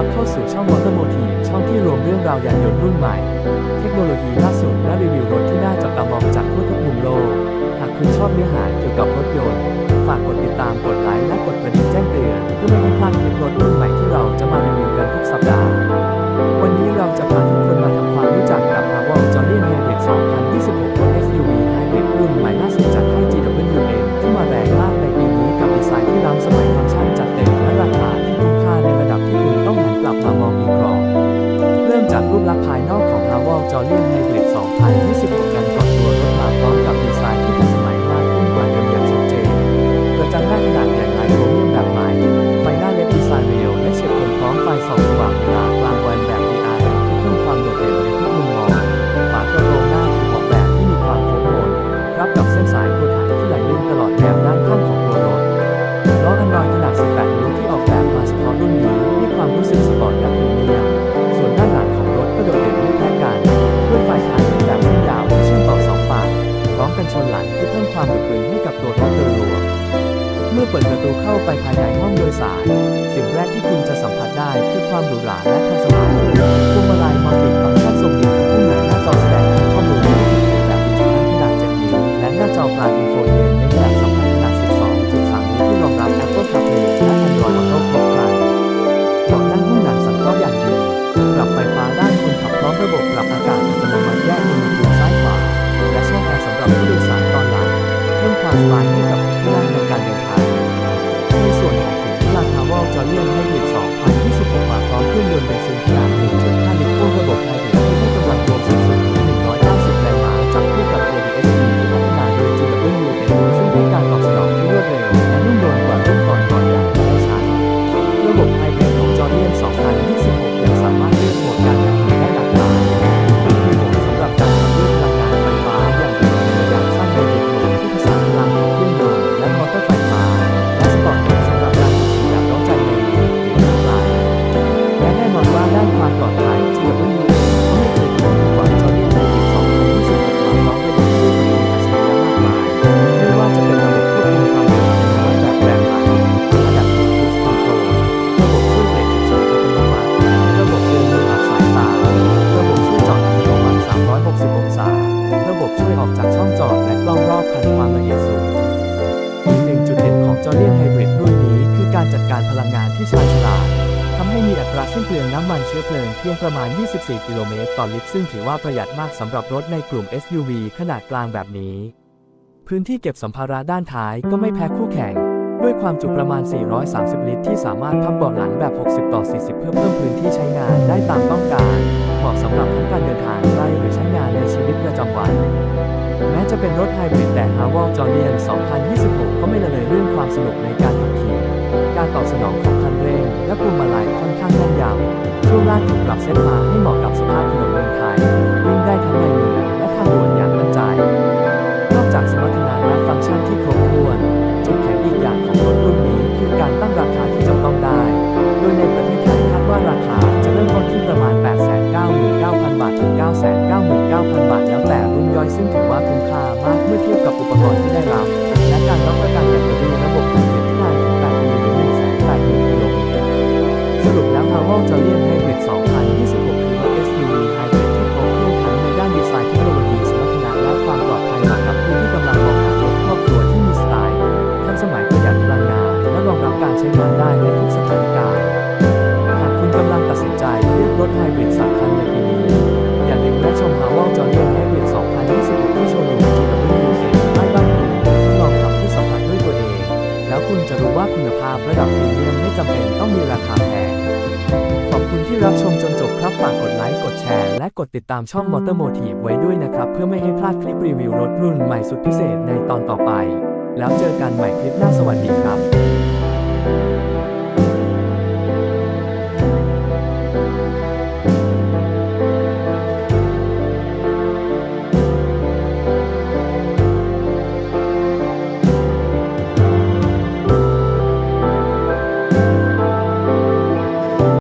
ับเข้าสู่ช่องมอเตอร์โมทีช่องที่รวมเรื่องราว ยานยนต์รุ่นใหม่ เทคโนโลยีล่าสุดและรีวิวรถที่น่าจับตามองจากทั่วทุกมุมโลก หากคุณชอบเนื้อหาเกี่ยวกับรถยนต์ ฝากกดติดตามกดไลค์และกดกระดิ่งแจ้ง ไปภายในห้องโดยสาร สิ่งแรกที่คุณจะสัมผัสได้คือความหรูหราและทันสมัยพวงมาลัยมัลติฟังก์ชันทรงเดี่ยวขึ้นหน้าจอแสดงข้อมูลที่ดีแบบดิจิทัลขนาด7นิ้วและหน้าจอกลางอินโฟ 伤害。 สิ้นเปลืองน้ำมันเชื้อเพลิงเพียงประมาณ 24 กิโลเมตรต่อลิตร ซึ่งถือว่าประหยัดมากสำหรับรถในกลุ่ม SUV ขนาดกลางแบบนี้ พื้นที่เก็บสัมภาระด้านท้ายก็ไม่แพ้คู่แข่ง ด้วยความจุประมาณ 430 ลิตร ที่สามารถพับเบาะหลังแบบ 60 ต่อ 40 เพื่อเพิ่มพื้นที่ใช้งานได้ตามต้องการ เหมาะสำหรับทั้งการเดินทางไกลหรือใช้งานในชีวิตประจำวันแม้จะเป็นรถไฮบริดแต่ h a r v a l j o h เลีย r 2026 ก็ไม่ละเลยเรื่องความสนุกในการขับขี่ การตอบสนองของ รูปร่างถูกปรับเซตมาให้เหมาะกับสภาพถนนเมืองไทย ระดับพรีเมียมไม่จำเป็นต้องมีราคาแพง ขอบคุณที่รับชมจนจบครับฝากกดไลค์ กดแชร์ และกดติดตามช่องมอเตอร์โมทีฟไว้ด้วยนะครับ เพื่อไม่ให้พลาดคลิปรีวิวรถรุ่นใหม่สุดพิเศษในตอนต่อไป แล้วเจอกันใหม่คลิปหน้าสวัสดีครับ